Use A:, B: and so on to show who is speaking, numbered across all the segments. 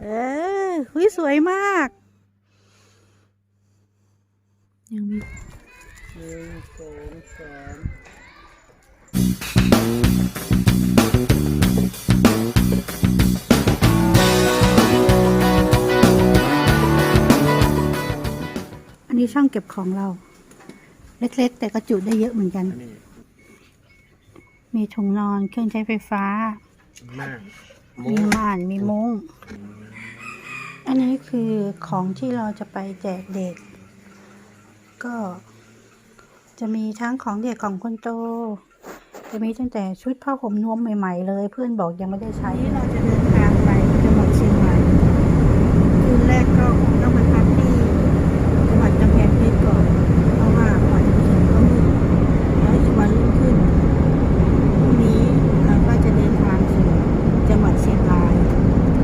A: เออหุยสวยมาก ยังมี
B: หนึ่งสองสาม
A: อันนี้ช่องเก็บของเรา เล็ก ๆ แต่ก็จุได้เยอะเหมือนกัน
B: อันนี้
A: มีถุงนอนเครื่องใช้ไฟฟ้า
B: มาก
A: มีม่านมีมุ้งอั อันนี้คือของที่เราจะไปแจกเด็ก ก็จะมีทั้งของเด็กของคนโต จะมีตั้งแต่ชุดผ้าห่มนวมใหม่ ๆ เลย เพื่อนบอกยังไม่ได้ใช้ที่เราจะเดินทางไปจังหวัดเชียงใหม่คืนแรกก็คงต้องมาพักที่จังหวัดกำแพงเพชรก่อน เพราะว่าก่อนจะไปถึงก็มืดแล้วอีกวันรุ่งขึ้น พรุ่งนี้เราก็จะเดินทางสู่จังหวัดเชียงราย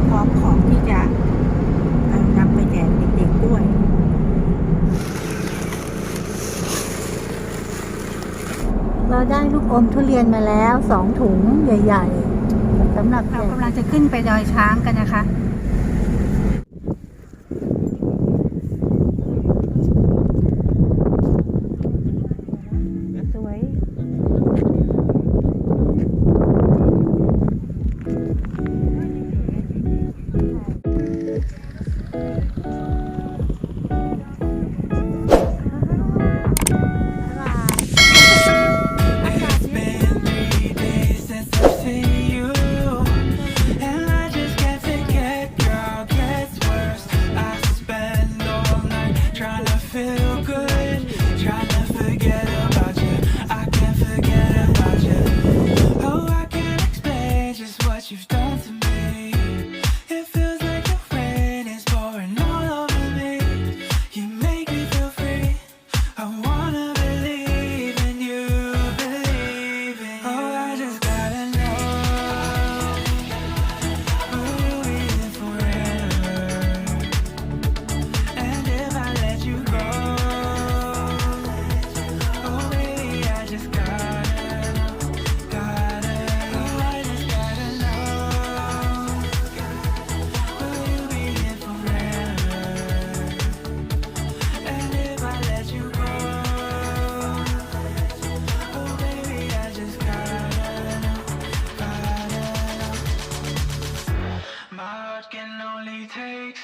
A: พร้อมของที่จะเอานำไปแจกเด็กๆด้วย เราได้ลูก อมทุเรียนมาแล้วสองถุงใหญ่ ๆสำหรับเรากำลังจะขึ้นไปดอยช้างกันนะคะ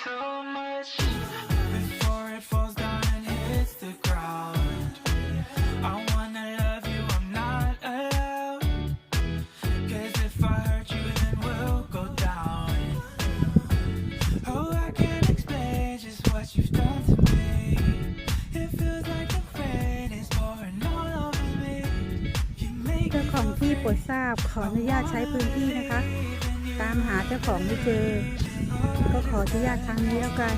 C: so much before it falls down and hits the ground. I wanna love you, I'm not allowed. 'Cause if I hurt you, then we'll go down. Oh, I can't explain just what you've done to me. It feels like the rain is pouring all over me. You make
A: เจ้า
C: me
A: ของ
C: feel
A: ที่โปรดทราบขออนุญาตใช้พื้นที่นะคะ ตามหาเจ้าของไม่เจอ ก็ขอที่ญาตครั้งนี้แล้วกัน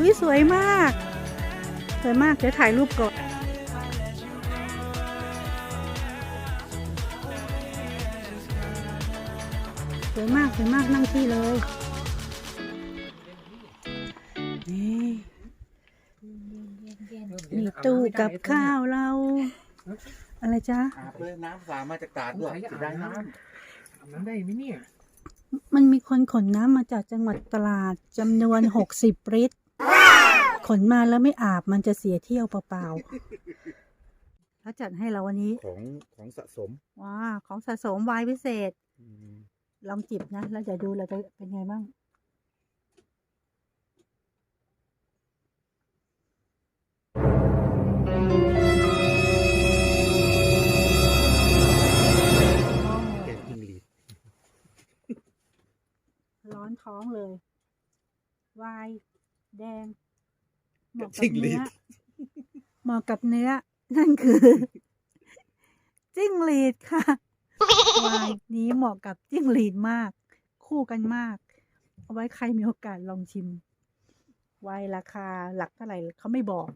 A: อ้ยอุ๊ยสวยมาก สวยมาก เดี๋ยวถ่ายรูปก่อนสวยมากสวยมากนั่งที่เลยนี่มีตู้กับข้าวเรา อะไรจ๊ะ
B: อาบเลยน้ำสามาจากตาดด้วยจะได้น้ำ
D: ทำนั้นได้ไหมเนี่ย
C: มันมีคนขนน้ำมาจากจังหวัดตราดจำนวน 60 ลิตร ขนมาแล้วไม่อาบมันจะเสียเที่ยวเปล่าๆแล้วจัดให้เราวันนี้
B: ของของสะสม
C: ว้าของสะสมวายพิเศษ
B: อืม
C: ลองจิบนะ แล้วเดี๋ยวดูเราจะเป็นไงบ้าง
B: แกงจิ้งหรีด
C: ร้อนท้องเลย วาย แดง เหมาะกับเนื้อเหมาะกับเนื้อ นั่นคือ จิ้งหรีดค่ะวายนี้เหมาะกับจิ้งหรีดมาก คู่กันมาก เอาไว้ใครมีโอกาสลองชิมวายราคาหลักเท่าไหร่เขาไม่บอก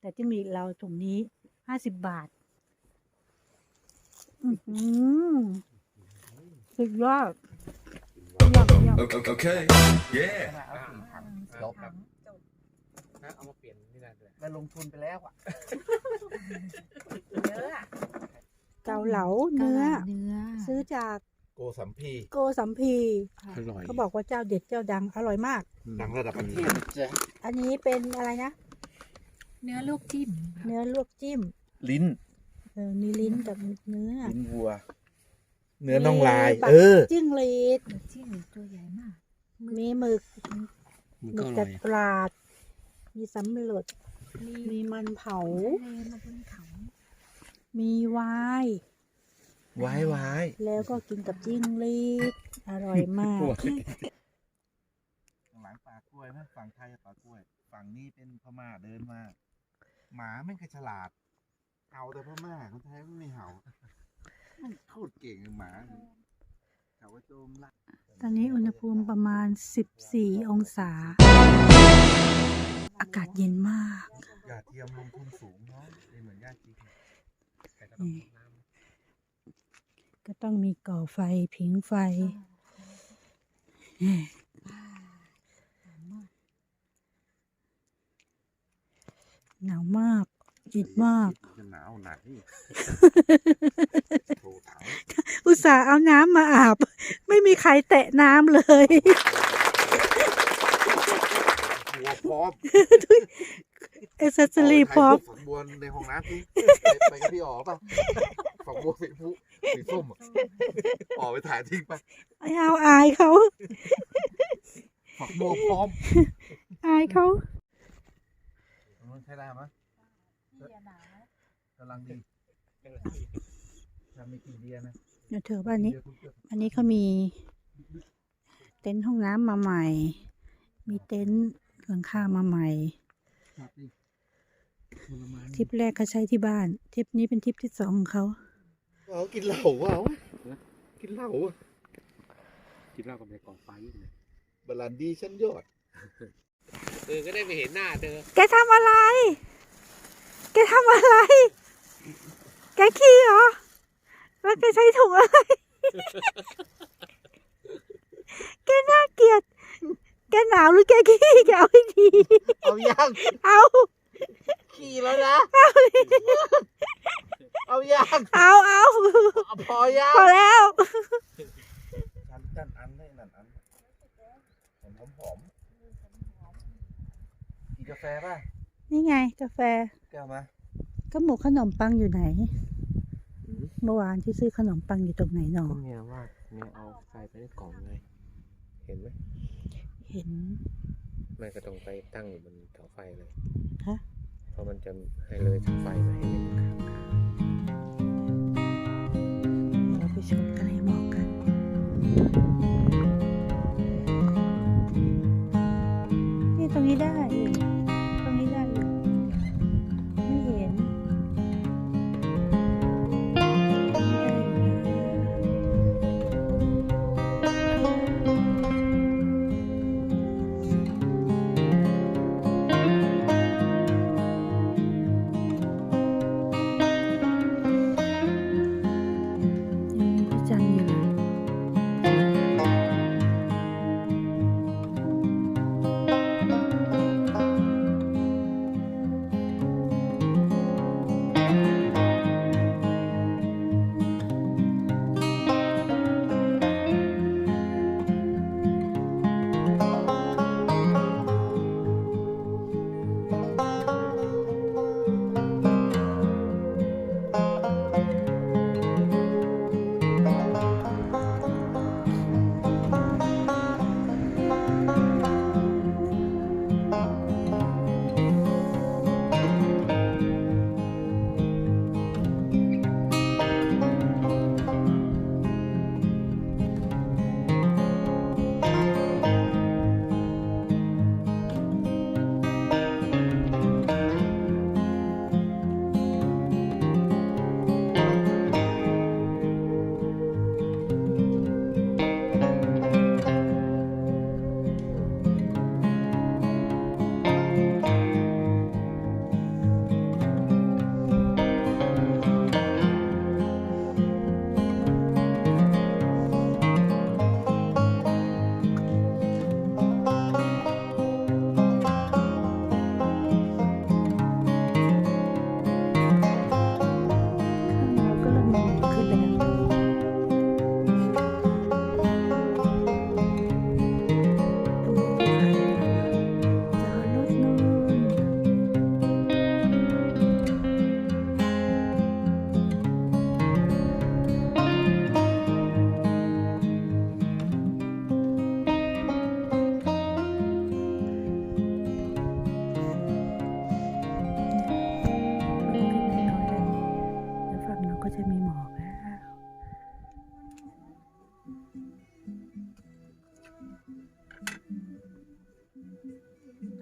C: แต่จิ้งหรีดเราถุงนี้ห้าสิบบาท อือหือสุดยอดสุดยอดสุดยอด
A: Okay, okay. yeah.
B: จบครับ
D: นะเอามา เปลี่ยนนี่ได้ด้วย
B: ได้ลงทุนไปแล้วอะ
C: เกาเหลาเนื้อ
E: เนื้อ
C: ซื้อจาก
B: โกสัมพี
C: โกสัมพี
B: อร่อย
C: เขาบอกว่าเจ้าเด็ดเจ้าดังอร่อยมาก
B: ดังระดับประเทศจ้ะ
C: อันนี้เป็นอะไรนะ
E: เนื้อลูกจิ้ม
C: เนื้อลวกจิ้ม
B: ลิ้น
C: เออมีลิ้นกับเนื้อ
B: ลิ้นวัว เนื้อน่องลาย
C: มีปัก
B: เออ
C: จิ้งหรีด
E: หมึกจิ้มตัวใหญ่มาก
C: มีหมึก
D: มัน
C: หมึ
D: ก็
C: ก
D: อร่
C: จั
D: อ
C: ด
D: ย
C: ปลาด มีสำรวจ
E: มี
C: มีมันเผา
E: ทะเลมาบนเขา
C: มีวาย
B: ไว้ไว้
C: แล้วก็กินกับจิ้งหรีดอร่อยมาก
B: หลังป่ากล้วยนะฝั่งไทยป่ากล้วย ฝั่งนี้เป็นพม่าเดินมา หมาไม่เคยฉลาดเห่าแต่พม่าคนไทยไม่เห่ามันโคตรเก่งเลยหมาเขาว่าโจมละ
C: ตอนนี้อุณหภูมิประมาณ 14 องศา อากาศเย็นมาก
B: อย่าเทียมลงทุนสูงเนาะไม่เหมือนญาติจริง
D: แต่ก็ต้องน้ำ
C: ก็ต้องมีก่อไฟผิงไฟ หนาวมากเย็นมาก
B: จะหนาวหนักนี่โถถัง
C: อุตส่าห์เอาน้ำมาอาบ ไม่มีใครแตะน้ำเลย
B: หัวพร้อม
C: เอเซสซอรี่พร้อม
B: ฝักบัวในห้องน้ำสิไปไปกับพี่อ๋อป่ะฝักบัวสีฟูสีส้มอะอ๋อไปถ่ายทิ้งไป
C: ไม่เอาอายเขา
B: ฝักบัวพร้อม
C: อายเขา
B: มันใช้ได้ไหมกำลังดีทำไม่กี่เดียนะ
C: เดี๋ยวเธอบ้านนี้
B: เดียวทุกเดือน
C: อันนี้เขามี เต็นท์ห้องน้ำมาใหม่ มีเต็นท์ หลังคามาใหม่
B: ครับนี่ผลไม้
C: ทริปแรกเขาใช้ที่บ้านทริปนี้เป็นทริปที่สองของเขา
B: เอากินเหล้าวะกินเหล้าอะ
D: กินเหล้ากับในกองไฟอยู่เลย
B: บรันดีชั้นยอด
D: เออก็ได้ไปเห็นหน้าเธอ
C: แกทำอะไร แกทำอะไร แกขี้เหรอ แล้วแกใช้ถุงอะไร แกน่าเกลียด แกหนาวหรือแกขี้แกเอาให้ดี
B: เอายัง
C: เอา
B: ขี่แล้วนะ เอายัง
C: เอาเอา
B: เอาพอยัง
C: พอแล้ว
B: ฉันกันอันได้นั่นอันหอมหอมกินกาแฟป่ะ
C: นี่ไง กาแฟ
B: แก้วมา
C: ก็หมูขนมปังอยู่ไหน เมื่อวานที่ซื้อขนมปังอยู่ตรงไหนหนอ
D: ก็เมียว่าเมียเอาใส่ไปในกล่องไงเห็นไหม
C: เห็น
D: แม่ก็ต้องไปตั้งอยู่บนเสาไฟเลย
C: ฮะ
D: เพราะมันจะให้เลยเสาไฟมาให้เป็นข้าง
C: เราไปชมทะเลหมอกกันนี่ตรงนี้ได้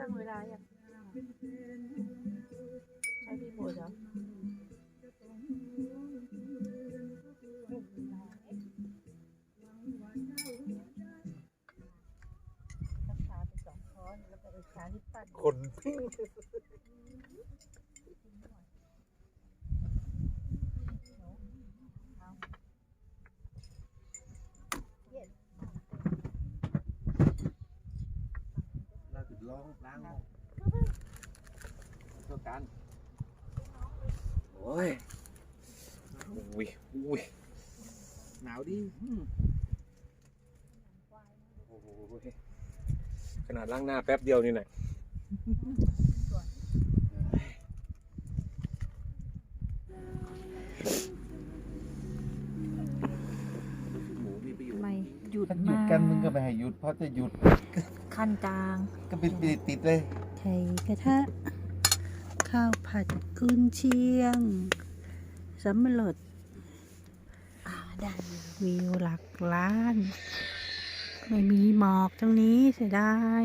C: ตั้งเวลาอย่างใช้รีโมทเหรอรักษาไปสองค้อนแล้วก็อีกขาที่ปั้น
B: คนเราถึง องล้างห้องตัวกัน
D: โอ้ยอุ้ยอุ้ย
B: หนาวดิอืม
D: โอ้โหขนาดล้างหน้าแป๊บเดียวนี่แหละ
B: หมูมีประโยชน์
E: ไม่หยุด
B: ถ้าหยุ
E: มา
B: ด
E: ก
B: กันมึงก็ไม่ให้หยุดเพราะจะหยุด
E: คันจาง
B: ก็เป็นติดติดๆเลย
C: ไข่กระทะ ข้าวผัดกุนเชียงสำเร็จ
E: อ่าได้อยู่
C: วิวหลักล้าน ไม่มีหมอกตรงนี้เสียดาย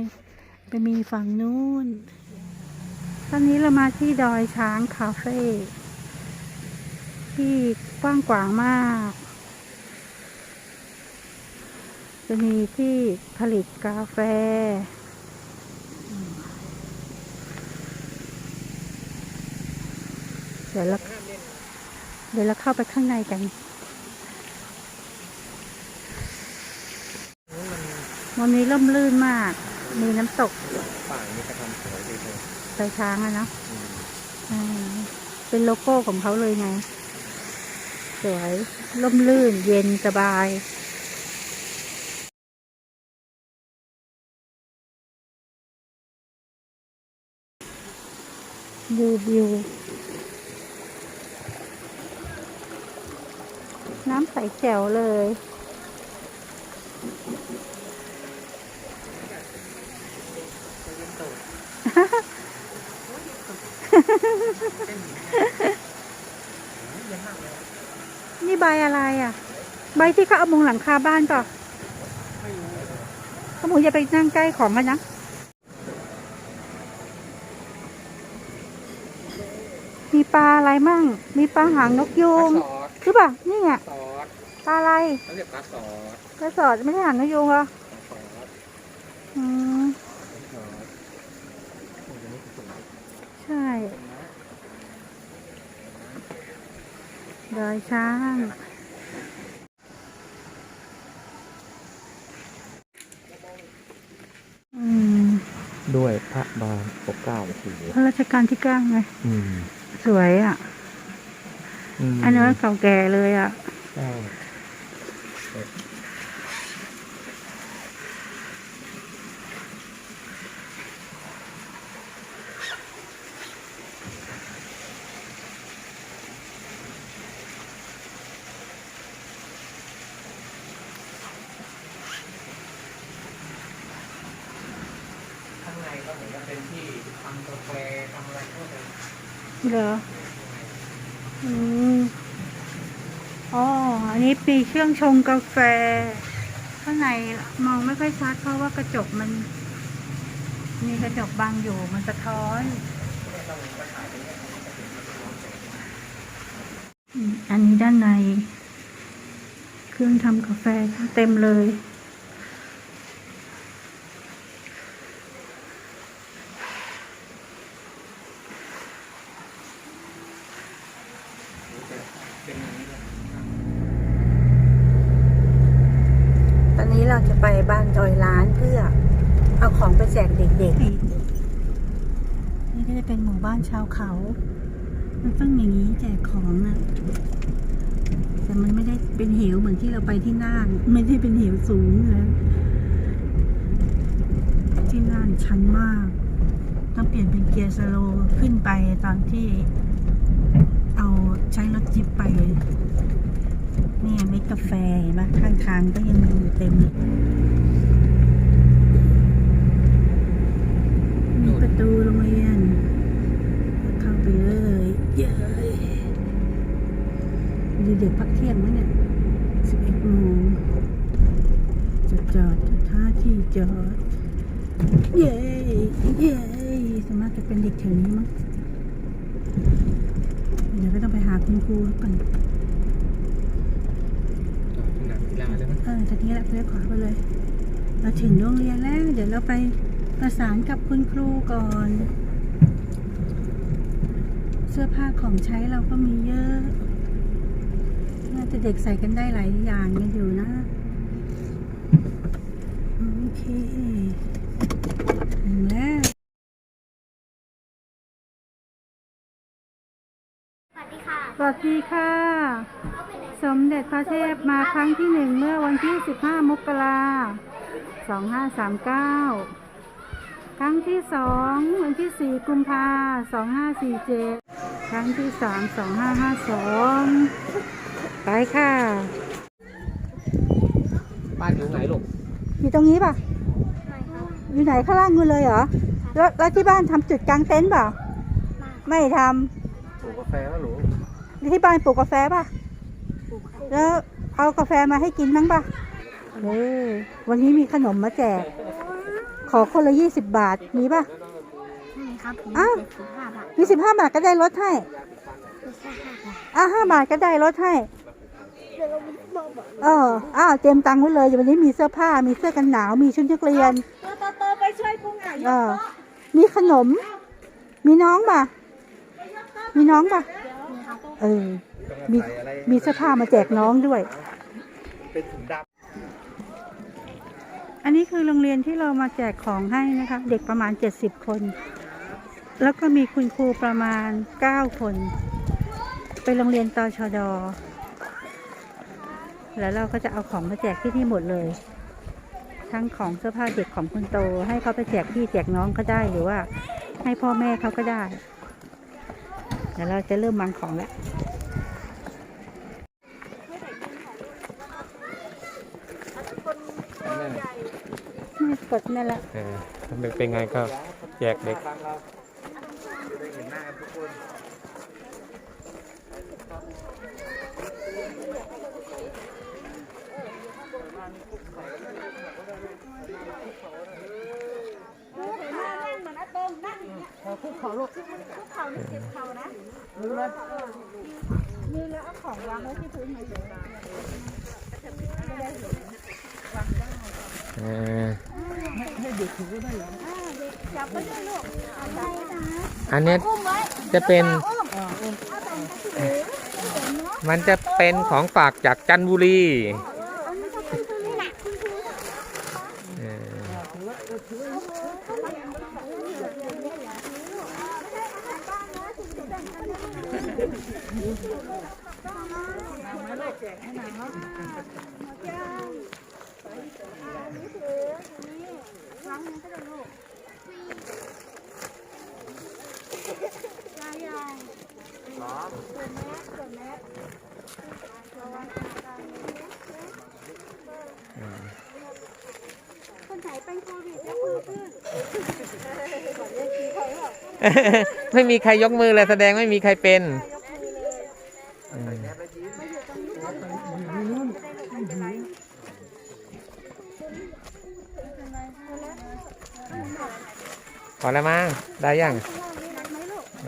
C: ไปมีฝั่งนู้นตอนนี้เรามาที่ดอยช้างคาเฟ่ที่กว้างขวางมาก จะมีที่ผลิตกาแฟ เดี๋ยวเราเดี๋ยวเราเข้าไปข้างในกันวันนี้ร่มรื่นมาก มีน้ำตก
D: ป่านี่ก็ทำสวยดีเลย
C: ดอยช้างอะเนาะ
D: อืม
C: อ่าเป็นโลโก้ของเขาเลยไง สวยร่มรื่นเย็นสบาย ดูวิว น้ำใสแจ๋วเลย นี่ใบอะไรอะ ใบที่เขาเอามุงหลังคาบ้านเปล่ะเขาบอกอย่าไปนั่งใกล้ของกันนะ ปลาอะไรมั่ง มีปลาหางนกยู
D: ปลางสอด
C: หรือเปล่านี่ไง
D: สอด
C: ปลาอะไร
D: เขาเรียกปลาสอด
C: กระสอดไม่ใช่หางนกยูงเหรอ
D: ปลาสอด
C: อืม
D: ปลาสอดโอ้ยอันนี้สวย
C: ใช่ดอยช้างอืม
D: ด้วยพระบางปกเกล้าโอ้โห
C: พระราชการที่เก้าไง
D: อืม
C: สวยอะ
D: ม
C: อันนี้เก่าแก่เลยอะ
D: ใช่ข้างในก็เหมือนกับเป็นที่ทำกาแฟทำอะไรพวกนี้
C: เหรอ อืมอ๋อ อันนี้มีเครื่องชงกาแฟ ข้างในมองไม่ค่อยชัดเพราะว่ากระจกมัน มีกระจกบังอยู่มันสะท้อนอันนี้ด้านใน เครื่องทำกาแฟเต็มเลย นนี้เราจะไปบ้านดอยล้านเพื่อ เอาของไปแจกเด็กๆ นี่ก็จะเป็นหมู่บ้านชาวเขา มันต้องอย่างนี้แจกของนะแต่มันไม่ได้เป็นเหวเหมือนที่เราไปที่น่าน ไม่ได้เป็นเหวสูงเลยที่น่านชันมาก ต้องเปลี่ยนเป็นเกียร์สโลขึ้นไปตอนที่เอาใช้รถจิบไป นี่เม็ดกาแฟเห็นไหมข้างทางก็ยังมีอยู่เต็มเลยมีประตูโรงเรียน เข้าไปเลยเย้ยดูเด็กพักเที่ยงไหมเนี่ยสิบเอ็ดโมงจะจอดท่าที่จอด เย้เย้สวนมากจะเป็นเด็กแถวนี้มั้งเดี๋ยวก็ต้องไปหาคุณครูก่อน
D: สนามกีฬาเลยนะ
C: เออ จากนี้แหละเลี้ยวขวาไปเลย เราถึงโรงเรียนแล้ว เดี๋ยวเราไปประสานกับคุณครูก่อน เสื้อผ้าของใช้เราก็มีเยอะ น่าจะเด็กใส่กันได้หลายอย่างกันอยู่นะ โอเคถึงแล้ว
F: สวัสดีค่ะ
C: สวัสดีค่ะ สมเด็จพระเทพมาครั้งที่หนึ่งเมื่อวันที่ 15 มกราคม 2539 ครั้งที่สองวันที่ 4 กุมภา2547 ครั้งที่สาม2552 ไปค่ะ
D: บ้านอยู่ไหนลูก
C: อยู่ตรงนี้ป่ะ
F: ไม่ครับ
C: อยู่ไหนข้างล่างนู่นเลยเหรอ แล้วแล้วที่บ้านทำจุดกลางเต็นท์เปล่า ไม่ท
D: ปลูกกาแฟแล้วหนูำ
C: ที่บ้านปลูกกาแฟป่ะ แล้วเอากาแฟมาให้กินมั้งป่ะเออวันนี้มีขนมมาแจก ขอคนละยี่สิบบาท มีป่ะ
F: ใช่ครับผม
C: อ้าว
F: เจ็ดสิบห้าบาท
C: มีสิบห้าบาทก็ได้ลดให้
F: ไม่ใช่ห้าบาท
C: อะห้าบาทก็ได้ลดให้
F: เดี๋ยวเรามีบอกบอก
C: เอออ้าวเตรียมตังค์ไว้เลยวันนี้มีเสื้อผ้า มีเสื้อกันหนาว มีชุดนักเรียน
F: ตัวโตๆไปช่วยกุ้งอะ
C: เออมีขนม มีน้องป่ะมีน้องป่ะ
F: นี่ครับ
C: เออ มี
B: ใส่อะไร
C: มีเสื้อผ้ามาแจกน้องด้วย
B: เป็นถุงด
C: อันนี้คือโรงเรียนที่เรามาแจกของให้นะคะ เด็กประมาณ 70 คน แล้วก็มีคุณครูประมาณ 9 คนเป็นโรงเรียนตชด แล้วเราก็จะเอาของมาแจกที่นี่หมดเลย ทั้งของเสื้อผ้าเด็กของคนโต ให้เขาไปแจกพี่แจกน้องก็ได้หรือว่าให้พ่อแม่เขาก็ได้ เดี๋ยวเราจะเริ่มวางของแล้ว นี่ กดนั่นแหละ
D: เออเป็นไงก็แจกเด็กำ
B: ฟังเราจะได้เห็นหน้ากันทุกคน
C: นี่แล้วเอาของวางไว้ที่พื้นเฉย
D: เอออันเนี้ยจะเป็นมันจะเป็นของฝากจากจันทบุรีเออ ไม่มีใครยกมือเลยแสดงไม่มีใครเป็นพอแล้วมั้งได้ยังเอ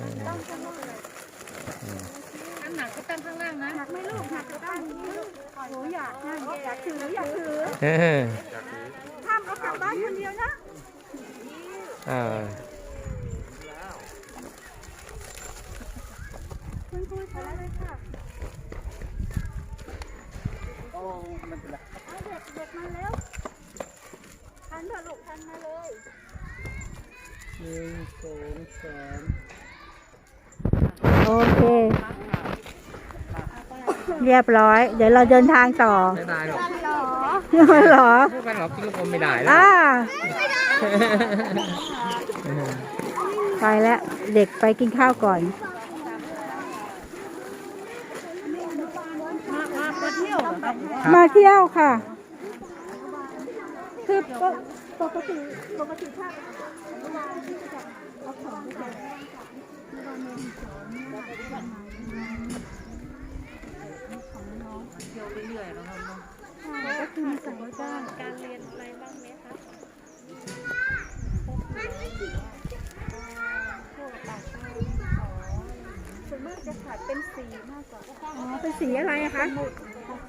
D: อ
C: หนักก็ตั้งข้างล่างนะหนักไม่ลูกหนักก็ตั้งนี้ลูกโอ้อยากนั่งอยากถืออยากถือ
D: เออ
C: ห้ามเอากลับบ้านคนเดียวนะ
D: เออ
C: คุณครูเชิญเลยค่ะ
B: โอ้มันเป็นไร
C: เอาเด็กเด็กมาแล้วทันเถอะลูกทันมาเลย
B: หนึ่งสองสาม
C: โอเค เรียบร้อย เดี๋ยวเราเดินทางต่อ
D: ไม่ได้หรอก
C: เหรอ
D: พูดกันหรอกพี่ลูกผมไม่ได้แล้ว
C: อ่าไปแล้วเด็กไปกินข้าวก่อนมาเที่ยวค่ะ คือปกติปกติถ้า
F: เที่ยวเรื่อยแล้วเนาะ
C: ก็คือมีสองยบ้างการเรียนอะไรบ้างไหมคะ
F: ส่วนมากจะขาดเป็นสีมากกว่าอ๋อเป็นสีอะไรคะ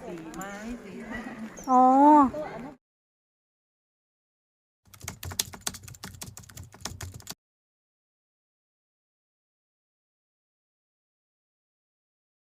F: สีไม้สี อ๋อ